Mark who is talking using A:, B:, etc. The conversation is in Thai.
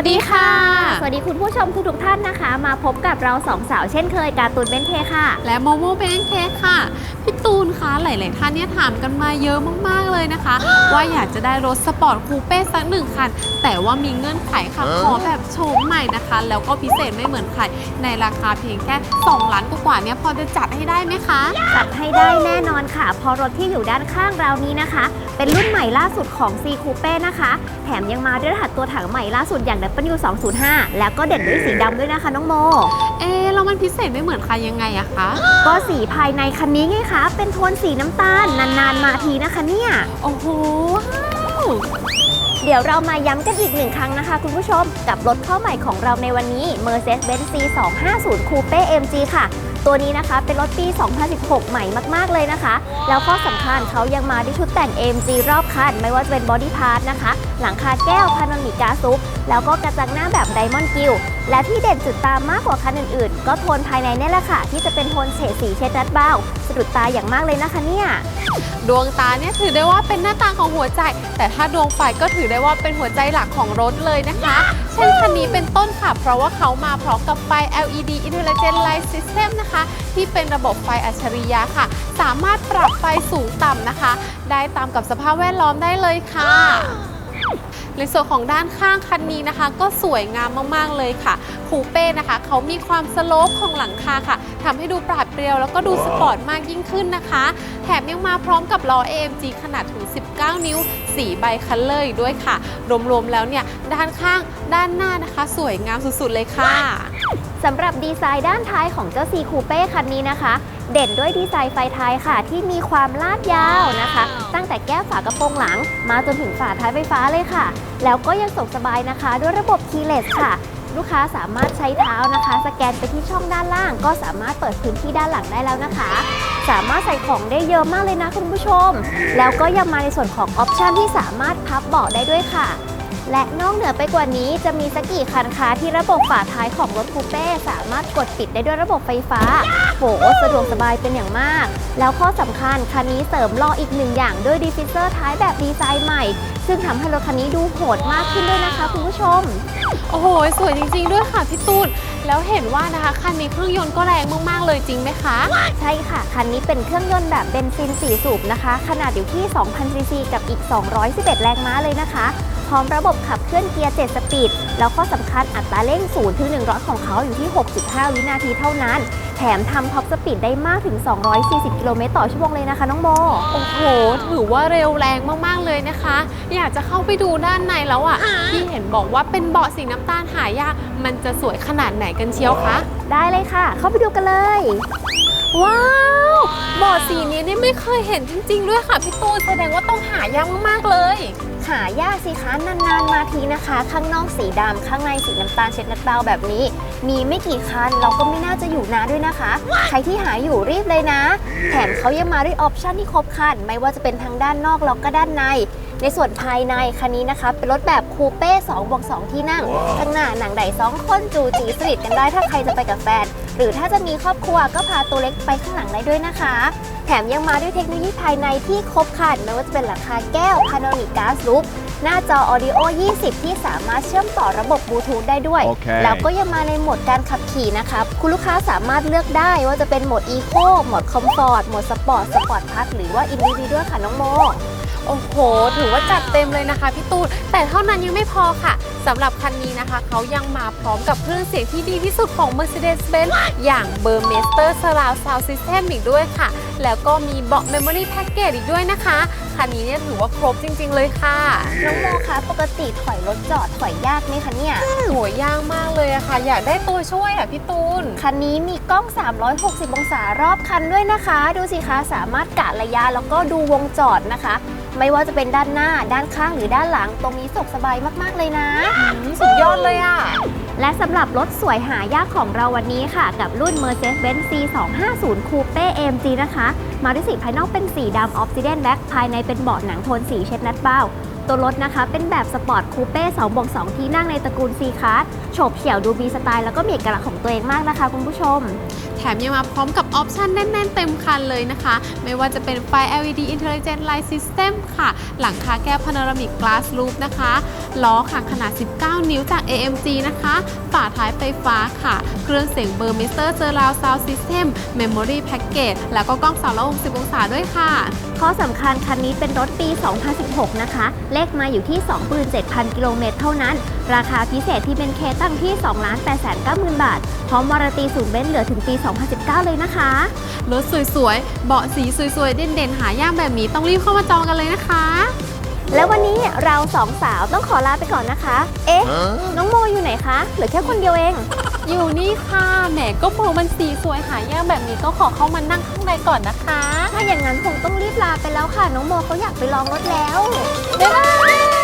A: สวัสดีค่ะ
B: สวัสดีคุณผู้ชมทุกทุกๆท่านนะคะ มาพบกับเราสองสาวเช่นเคยการ์ตูนเบนเทค่ะ
A: และโมโมเบนเค้กค่ะ พี่ตูนคะหลาย ๆ ท่านเนี่ยถามกันมาเยอะมาก ๆ เลยนะคะ ว่าอยากจะได้รถสปอร์ตคูเป้สักหนึ่งคัน แต่ว่ามีเงื่อนไขค่ะขอแบบ โฉมใหม่นะคะ แล้วก็พิเศษไม่เหมือนใคร ในราคาเพียงแค่ 2 ล้านกว่าๆเนี่ยพอจะจัดให้ได้ไหมคะ
B: จัดให้ได้แน่นอนค่ะเพอรถที่อยู่ด้านข้างเรานี้นะคะ เป็นรุ่นใหม่ล่าสุดของ C Coupe นะคะ แถมยังมาด้วยรหัสตัวถังใหม่ล่าสุดอย่าง W205 แล้วก็เด่นด้วยสีดำด้วยนะคะน้องโม
A: เอ๊ะแล้วมันพิเศษไม่เหมือนใครยังไงอะคะ
B: ก็สีภายในคันนี้ไงคะ เป็นโทนสีน้ำตาลนานๆมาทีนะคะเนี่ย
A: โอ้โหว้าว
B: เดี๋ยวเรามาย้ำกันอีกหนึ่งครั้งนะคะคุณผู้ชม กับรถเข้าใหม่ของเราในวันนี้ Mercedes-Benz C250 Coupe MG ค่ะ ตัวนี้นะคะเป็นรถปี 2016 ใหม่มาก ๆ เลยนะคะ แล้วข้อสำคัญเขายังมาด้วยชุดแต่ง AMG รอบคัน ไม่ว่าจะเป็นบอดี้พาร์ทนะคะ หลังคาแก้วพานามิกาซุปแล้วก็กระจังหน้าแบบไดมอนด์กิล และที่เด่นจุดตามมากกว่าคันอื่นๆ ก็โทนภายในนี่แหละค่ะ ที่จะเป็นโทนเฉดสีเช็ดรัดเบ้าสะดุดตาอย่างมากเลยนะคะเนี่ย
A: ดวงตาเนี่ยถือได้ว่าเป็นหน้าตาของหัวใจ แต่ถ้าดวงไฟก็ถือได้ว่าเป็นหัวใจหลักของรถเลยนะคะเช่นคันนี้เป็นต้นค่ะ เพราะว่าเขามาพร้อมกับไฟ LED Intelligent Light System นะคะ ที่เป็นระบบไฟอัจฉริยะค่ะ สามารถปรับไฟสูงต่ำนะคะ ได้ตามกับสภาพแวดล้อมได้เลยค่ะ ในส่วนของด้านข้างคันนี้นะคะ ก็สวยงามมากๆเลยค่ะ คูเป้นะคะ เขามีความสโลปของหลังคาค่ะทำให้ดูปราดเปรียว แล้วก็ดูสปอร์ตมากยิ่งขึ้นนะคะ แถมยังมาพร้อมกับล้อ AMG ขนาดถึง 19 นิ้ว4ใบคันเลอร์อีกด้วยค่ะ รวมๆแล้วเนี่ย ด้านข้างด้านหน้านะคะ สวยงามสุดๆเลยค่ะ
B: สำหรับดีไซน์ด้านท้ายของเจ้า C Coupe คันนี้นะคะ เด่นด้วยดีไซน์ไฟท้ายค่ะ ที่มีความลาดยาวนะคะ ตั้งแต่แก้วฝากระโปรงหลัง มาจนถึงฝาท้ายไฟฟ้าเลยค่ะ แล้วก็ยังส่งสบายนะคะ ด้วยระบบ keyless ค่ะ ลูกค้าสามารถใช้เท้านะคะ สแกนไปที่ช่องด้านล่าง ก็สามารถเปิดพื้นที่ด้านหลังได้แล้วนะคะ สามารถใส่ของได้เยอะมากเลยนะคุณผู้ชม แล้วก็ยังมาในส่วนของออปชันที่สามารถพับเบาะได้ด้วยค่ะและนอกเหนือไปกว่านี้จะมีสักกี่คันคะที่ระบบฝาท้ายของรถคูเป้สามารถกดปิดได้ด้วยระบบไฟฟ้า โหสะดวกสบายเป็นอย่างมาก แล้วข้อสำคัญคันนี้เสริมล้ออีกหนึ่งอย่างด้วยดีฟิเซอร์ท้ายแบบดีไซน์ใหม่ ซึ่งทำให้รถคันนี้ดูโหดมากขึ้นด้วยนะคะคุณผู้ชม
A: โอ้โห สวยจริงๆด้วยค่ะพี่ตูน แล้วเห็นว่านะคะคันนี้เครื่องยนต์ก็แรงมากๆเลยจริงไหมคะ
B: ใช่ค่ะ คันนี้เป็นเครื่องยนต์แบบเบนซิน 4 สูบนะคะ ขนาดอยู่ที่ 2,000 ซีซีกับอีก 211 แรงม้าเลยนะคะ พร้อมระบบขับเคลื่อนเกียร์ 7 สปีด แล้วข้อสำคัญอัตราเร่ง0ถึง100 ของเขาอยู่ที่ 6.5 วินาทีเท่านั้น แถมทำท็อปสปีดได้มากถึง 240 กิโลเมตรต่อชั่วโมงเลยนะคะ น้องโม
A: โอ้โห ถือว่าเร็วแรงมากๆเลยนะคะ อยากจะเข้าไปดูด้านในแล้วอะ่ะ ที่เห็นบอกว่าเป็นเบาะสีน้ำตาลหายาก มันจะสวยขนาดไหนกันเชียวคะ
B: ได้เลยค่ะ เข้าไปดูกันเลย
A: ว้าวเบาะสีนี้นี่ไม่เคยเห็นจริง ๆ ด้วยค่ะพี่ตูนแสดงว่าต้องหายากมากๆเลย
B: หายากสิคะนานๆมาทีนะคะ ข้างนอกสีดำข้างในสีน้ำตาลเช็ดน้ำเบาแบบนี้ มีไม่กี่คันเราก็ไม่น่าจะอยู่นานด้วยนะคะ ใครที่หาอยู่รีบเลยนะ แถมเขายังมาด้วยออปชันที่ครบครันไม่ว่าจะเป็นทางด้านนอกแล้วก็ด้านใน ในส่วนภายในคันนี้นะคะเป็นรถแบบคูเป้2บวก2ที่นั่ง ข้างหน้าหนังใด2คนจูจีสนิทกันได้ถ้าใครจะไปกับแฟน หรือถ้าจะมีครอบครัวก็พาตัวเล็กไปข้างหลังได้ด้วยนะคะ แถมยังมาด้วยเทคโนโลยีภายในที่ครบครันไม่ว่าจะเป็นหลังคาแก้วพาโนมิก a s ลุ p หน้าจอ Audio 20 ที่สามารถเชื่อมต่อระบบบลูทูธได้ด้วย
C: โอเค
B: แล้วก็ยังมาในโหมดการขับขี่นะครับคุณลูกค้าสามารถเลือกได้ว่าจะเป็นโหมด Eco โหมด Comfort โหมด Sport Sport Plus หรือว่า Individual ค่ะน้องโม
A: โอ้โห ถือว่าจัดเต็มเลยนะคะพี่ตูน แต่เท่านั้นยังไม่พอค่ะสำหรับคันนี้นะคะ เขายังมาพร้อมกับเครื่องเสียงที่ดีที่สุดของ Mercedes-Benz อย่าง Burmester Surround Sound System อีกด้วยค่ะ แล้วก็มีเบาะ Memory Package อีกด้วยนะคะ คันนี้เนี่ยถือว่าครบจริง ๆ เลยค่ะ
B: น้องโมคะปกติถอยรถจอดถอยยากไหมคะเนี่ย
A: โหยากมากเลยอะค่ะ อยากได้ตัวช่วยอะพี่ตูน
B: คันนี้มีกล้อง 360 องศารอบคันด้วยนะคะ ดูสิคะสามารถกะระยะแล้วก็ดูวงจอดนะคะ ไม่ว่าจะเป็นด้านหน้า ด้านข้างหรือด้านหลัง ตรงนี้สะดวกสบายมาก ๆ เลยนะ
A: สุดยอดเลยอะ
B: และสำหรับรถสวยหายากของเราวันนี้ค่ะ กับรุ่น Mercedes-Benz C250 Coupe AMG นะคะ มาด้วยสีภายนอกเป็นสีดำ Obsidian Black ภายในเป็นเบาะหนังโทนสีเช็ดนัดเบ้าตัวรถนะคะ เป็นแบบสปอร์ตคูเป้2บวก2ที่นั่งในตระกูล C Class โฉบเฉี่ยวดูมีสไตล์แล้วก็มีเอกลักษณ์ของตัวเองมากนะคะคุณผู้ชม
A: แถมยังมาพร้อมกับออปชันแน่น ๆ เต็มคันเลยนะคะ ไม่ว่าจะเป็นไฟ LED Intelligent Light System ค่ะ หลังคาแก้ว Panoramic Glass Roof นะคะล้อค่ะขนาด 19 นิ้วจาก AMG นะคะ ฝาท้ายไฟฟ้าค่ะ เครื่องเสียงเบอร์มิสเตอร์เจอราวซาวซิสเต็ม Memory Package แล้วก็กล้อง 360 องศาด้วยค่ะ
B: ข้อสำคัญคันนี้เป็นรถปี 2016 นะคะ เลขมาอยู่ที่ 27,000 กิโลเมตรเท่านั้น ราคาพิเศษที่เป็นเคตั้งที่ 2 8 9 0 0 0 0บาท พร้อมวารันตีศูนย์เบนซ์เหลือถึงปี 2019 เลยนะคะ
A: รถสวยๆ เบาะสีสวยๆ เด่นๆ หายากแบบนี้ต้องรีบเข้ามาจองกันเลยนะคะ
B: แล้ววันนี้เราสองสาวต้องขอลาไปก่อนนะคะ เอ๊ะ น้องโมอยู่ไหนคะ เหลือแค่คนเดียวเอง
A: อยู่นี่ค่ะ แหมก็โปรมันสีสวยหายากแบบนี้ต้องขอเข้ามานั่งข้างในก่อนนะคะ
B: ถ้าอย่างนั้นคงต้องรีบลาไปแล้วค่ะ น้องโมเขาอยากไปลองรถแล้ว
A: บ๊ายบาย